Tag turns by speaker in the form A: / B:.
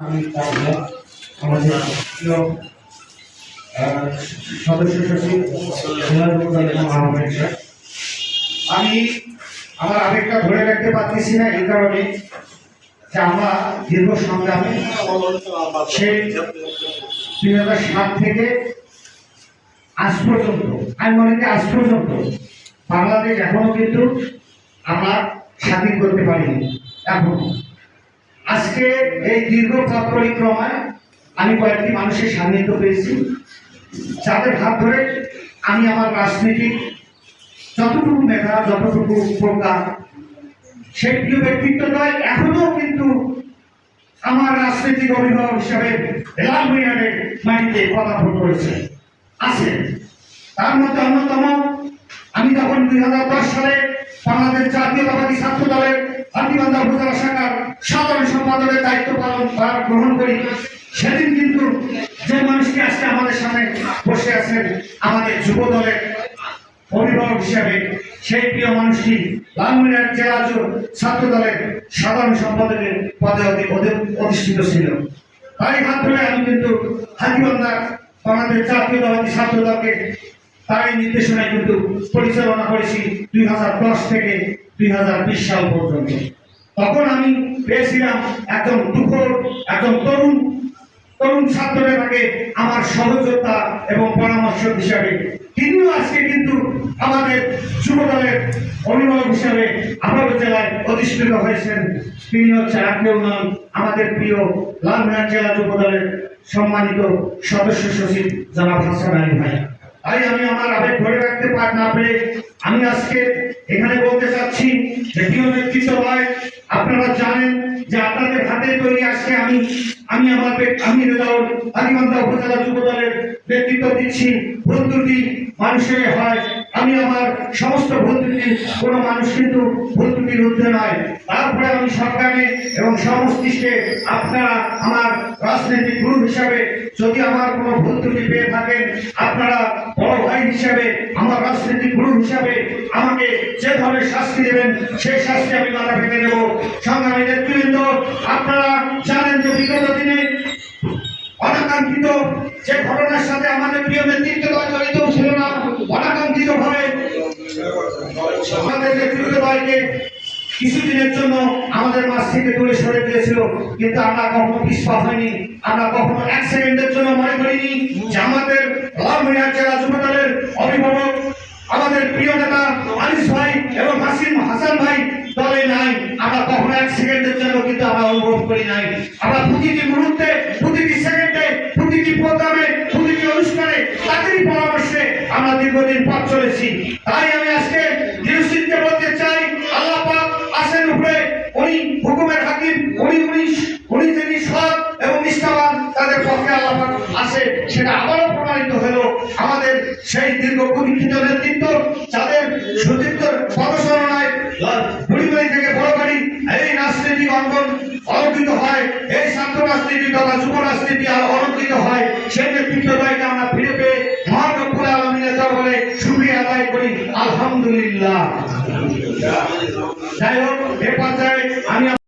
A: আমাদের প্রিয় সদস্য আমি আমার আবেগটা ধরে রাখতে পারতেছি না এই কারণে যে আমরা দীর্ঘ সংগ্রামে সেই দুই হাজার সাত থেকে আজ পর্যন্ত, আমি মনে করি আজ পর্যন্ত বাংলাদেশ এখনও কিন্তু আমরা স্বাধীন করতে পারিনি। এখনও আজকে এই দীর্ঘ পথ পরিক্রমায় আমি কয়েকটি মানুষের সান্নিধ্য পেয়েছি। যাদের হাত ধরে আমি আমার রাজনীতিক যতটুকু মেধা, যতটুকু প্রজ্ঞা সেই প্রিয় ব্যক্তিত্বটাই এখনও কিন্তু আমার রাজনৈতিক অভিভাবক হিসাবে লাল মিনারের মাটিতে পদার্পণ করেছে। আছে। তার মধ্যে অন্যতম, আমি যখন দুই হাজার দশ সালে বাংলাদেশ জাতীয়তাবাদী ছাত্র দলের হাতিবান্ধা উপজেলা শাখার সাধারণ সম্পাদকের দায়িত্ব পালন ভার গ্রহণ করি সেদিন কিন্তু যে মানুষটি আজকে আমাদের সামনে বসে আছেন আমাদের যুব দলের অভিভাবক হিসাবে সেই প্রিয় মানুষটি লালমিনার জেলা জো- ছাত্র দলের সাধারণ সম্পাদকের পদে অধি- অধি- অধিষ্ঠিত ছিল। তাই হাত ধরে আমি কিন্তু হাতিবান্ধা বাংলাদেশ জাতীয়তাবাদী ছাত্র দলকে তারই নির্দেশনায় কিন্তু পরিচালনা করেছি দুই হাজার দশ থেকে দুই হাজার বিশ সাল পর্যন্ত। তখন আমি পেয়েছিলাম একজন দুঃখ একজন তরুণ তরুণ ছাত্ররা তাকে আমার সহযোগিতা এবং পরামর্শ হিসাবে। তিনিও আজকে কিন্তু আমাদের যুব দলের অভিভাবক হিসাবে আবারও জেলায় অধিষ্ঠিত হয়েছেন। তিনি হচ্ছে কেউ নন আমাদের প্রিয় লালমিনার জেলা যুবদলের সম্মানিত সদস্য সচিব জনাব হাসান আলী ভাই তাই আমি আমার আবেগ ধরে রাখতে পার না পেরে আমি আজকে যে আপনাদের হাতে তৈরি আজকে আমি আমি আমার আমি রেজাউল আদিমান্দা উপজেলা যুব দলের নেতৃত্ব দিচ্ছি। ত্রুটি মানুষের হয়। আমি আমার সমস্ত ত্রুটি কোনো মানুষ কিন্তু ভুল ত্রুটির ঊর্ধ্বে নয়। তারপরে আমি সরকারে এবং সমষ্টিকে আপনারা আমার রাজনৈতিক গুরু হিসাবে যদি আমার কোনো ভুল ত্রুটি পেয়ে থাকেন, আপনারা বড় ভাই হিসাবে হিসাবে আমাকে যে ধরনের শাস্তি দেবেন, সেই শাস্তি আমি মাথা পেতে নেব। সংগ্রামী নেতৃবৃন্দ, আপনারা জানেন যে বিগত দিনে অনাকাঙ্ক্ষিত যে ঘটনার সাথে আমাদের প্রিয় নেতৃত্ব জড়িত ছিল না অনাকাঙ্ক্ষিত ভাবে আমাদের নেতৃত্ব দলকে কিছুদিনের জন্য আমাদের মাছ থেকে দূরে সরে দিয়েছিল কিন্তু আমরা কখনো পিছপা হয়নি, আমরা কখনো এক সেকেন্ডের জন্য মনে করিনি যে আমাদের লালমিনার জেলা যুব দলের অভিভাবক আমাদের প্রিয় নেতা আনিস ভাই এবং হাসিম হাসান ভাই দলে নাই। আমরা কখনো এক সেকেন্ডের জন্য কিন্তু আমরা অনুভব করি নাই। আমরা প্রতিটি মুহূর্তে, প্রতিটি সেকেন্ডে প্রতিটি প্রোগ্রামে, প্রতিটি অনুষ্ঠানে তাদেরই পরামর্শে আমরা দীর্ঘদিন পথ চলেছি। তাই আমি আজকে নিউজিকে বলতে চাই, আল্লাহ পাক আসেন উপরে। উনি হুকুমের হাকিম, উনি উনি উনি যিনি সৎ এবং নিষ্ঠাবান, তাদের পক্ষে আল্লাহ পাক আসে। সেটা আবারও প্রমাণিত হলো। আমাদের সেই দীর্ঘ পরীক্ষিত নেতৃত্ব যাদের সুদীপ্তর পদচারণায় বুড়িবাড়ি থেকে বড়বাড়ি এই রাজনীতি অঙ্গন অলঙ্কিত হয় এই ছাত্র রাজনীতি তথা যুব রাজনীতি আর অলঙ্কিত হয়, সেই নেতৃত্বটাকে আমরা ফিরে পেয়ে মহানব্বুল আলমিনের দরবারে সুবি আদায় করি, আলহামদুলিল্লাহ। যাই হোক, এ পর্যায়ে আমি